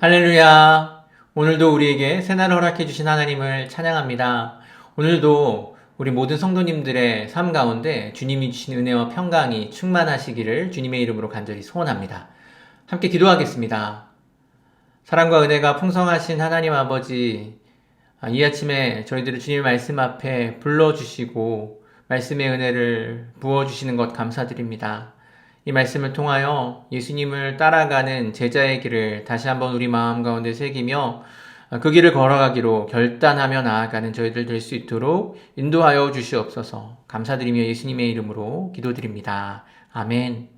할렐루야. 오늘도 우리에게 새날을 허락해 주신 하나님을 찬양합니다. 오늘도 우리 모든 성도님들의 삶 가운데 주님이 주신 은혜와 평강이 충만하시기를 주님의 이름으로 간절히 소원합니다. 함께 기도하겠습니다. 사랑과 은혜가 풍성하신 하나님 아버지, 아, 이 아침에 저희들을 주님의 말씀 앞에 불러주시고 말씀의 은혜를 부어주시는 것 감사드립니다. 이 말씀을 통하여 예수님을 따라가는 제자의 길을 다시 한번 우리 마음 가운데 새기며 그 길을 걸어가기로 결단하며 나아가는 저희들 될 수 있도록 인도하여 주시옵소서 감사드리며 예수님의 이름으로 기도드립니다. 아멘.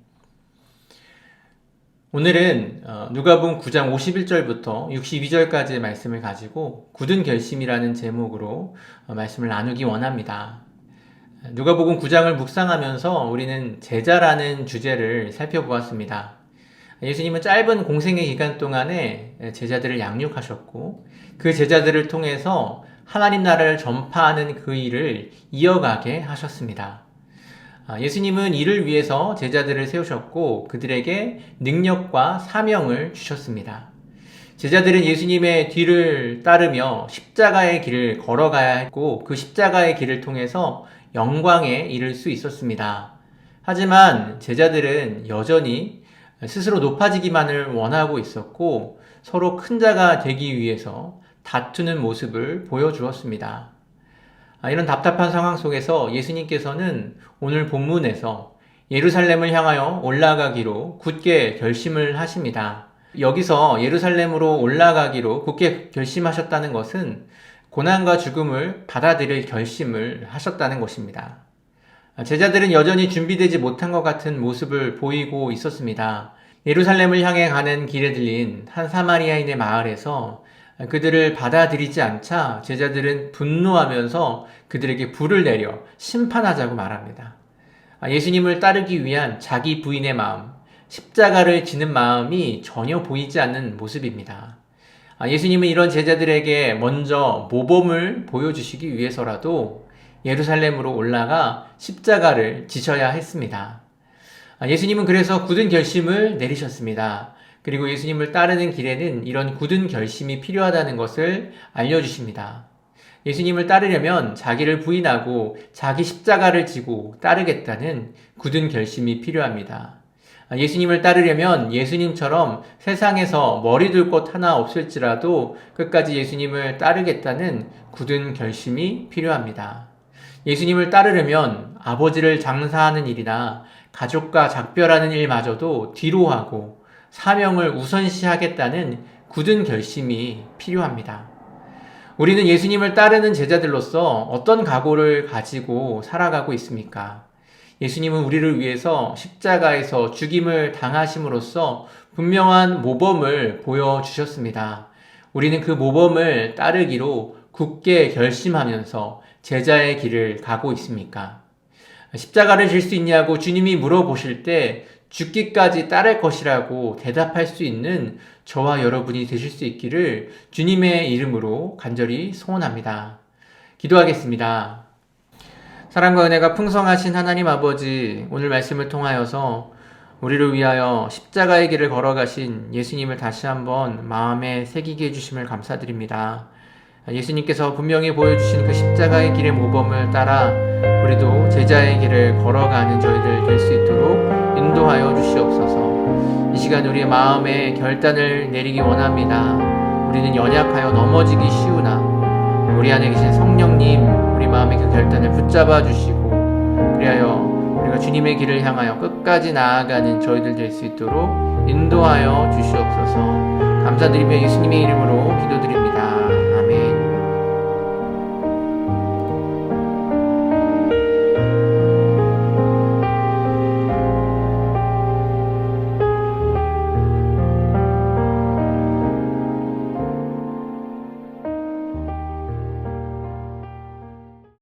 오늘은 어, 누가복음 9장 51절부터 62절까지의 말씀을 가지고 굳은 결심이라는 제목으로 어, 말씀을 나누기 원합니다. 누가복음 9장을 묵상하면서 우리는 제자라는 주제를 살펴보았습니다. 예수님은 짧은 공생의 기간 동안에 제자들을 양육하셨고 그 제자들을 통해서 하나님 나라를 전파하는 그 일을 이어가게 하셨습니다. 아, 예수님은 이를 위해서 제자들을 세우셨고 그들에게 능력과 사명을 주셨습니다. 제자들은 예수님의 뒤를 따르며 십자가의 길을 걸어가야 했고 그 십자가의 길을 통해서 영광에 이를 수 있었습니다. 하지만 제자들은 여전히 스스로 높아지기만을 원하고 있었고 서로 큰 자가 되기 위해서 다투는 모습을 보여주었습니다. 아, 이런 답답한 상황 속에서 예수님께서는 오늘 본문에서 예루살렘을 향하여 올라가기로 굳게 결심을 하십니다. 여기서 예루살렘으로 올라가기로 굳게 결심하셨다는 것은 고난과 죽음을 받아들일 결심을 하셨다는 것입니다. 제자들은 여전히 준비되지 못한 것 같은 모습을 보이고 있었습니다. 예루살렘을 향해 가는 길에 들린 한 사마리아인의 마을에서 그들을 받아들이지 않자 제자들은 분노하면서 그들에게 불을 내려 심판하자고 말합니다. 예수님을 따르기 위한 자기 부인의 마음, 십자가를 지는 마음이 전혀 보이지 않는 모습입니다. 아, 예수님은 이런 제자들에게 먼저 모범을 보여주시기 위해서라도 예루살렘으로 올라가 십자가를 지셔야 했습니다. 아, 예수님은 그래서 굳은 결심을 내리셨습니다. 그리고 예수님을 따르는 길에는 이런 굳은 결심이 필요하다는 것을 알려주십니다. 예수님을 따르려면 자기를 부인하고 자기 십자가를 지고 따르겠다는 굳은 결심이 필요합니다. 예수님을 따르려면 예수님처럼 세상에서 머리 둘 곳 하나 없을지라도 끝까지 예수님을 따르겠다는 굳은 결심이 필요합니다. 예수님을 따르려면 아버지를 장사하는 일이나 가족과 작별하는 일마저도 뒤로 하고 사명을 우선시하겠다는 굳은 결심이 필요합니다. 우리는 예수님을 따르는 제자들로서 어떤 각오를 가지고 살아가고 있습니까? 예수님은 우리를 위해서 십자가에서 죽임을 당하심으로써 분명한 모범을 보여주셨습니다. 우리는 그 모범을 따르기로 굳게 결심하면서 제자의 길을 가고 있습니까? 십자가를 질 수 있냐고 주님이 물어보실 때 죽기까지 따를 것이라고 대답할 수 있는 저와 여러분이 되실 수 있기를 주님의 이름으로 간절히 소원합니다. 기도하겠습니다. 사랑과 은혜가 풍성하신 하나님 아버지, 오늘 말씀을 통하여서 우리를 위하여 십자가의 길을 걸어가신 예수님을 다시 한번 마음에 새기게 해주심을 감사드립니다. 예수님께서 분명히 보여주신 그 십자가의 길의 모범을 따라 우리도 제자의 길을 걸어가는 저희들 될 수 있도록 인도하여 주시옵소서. 이 시간 우리의 마음에 결단을 내리기 원합니다. 우리는 연약하여 넘어지기 쉬우나 우리 안에 계신 성령님 우리 마음의 그 결단을 붙잡아 주시고 그리하여 우리가 주님의 길을 향하여 끝까지 나아가는 저희들 될 수 있도록 인도하여 주시옵소서. 감사드리며 예수님의 이름으로 기도드립니다.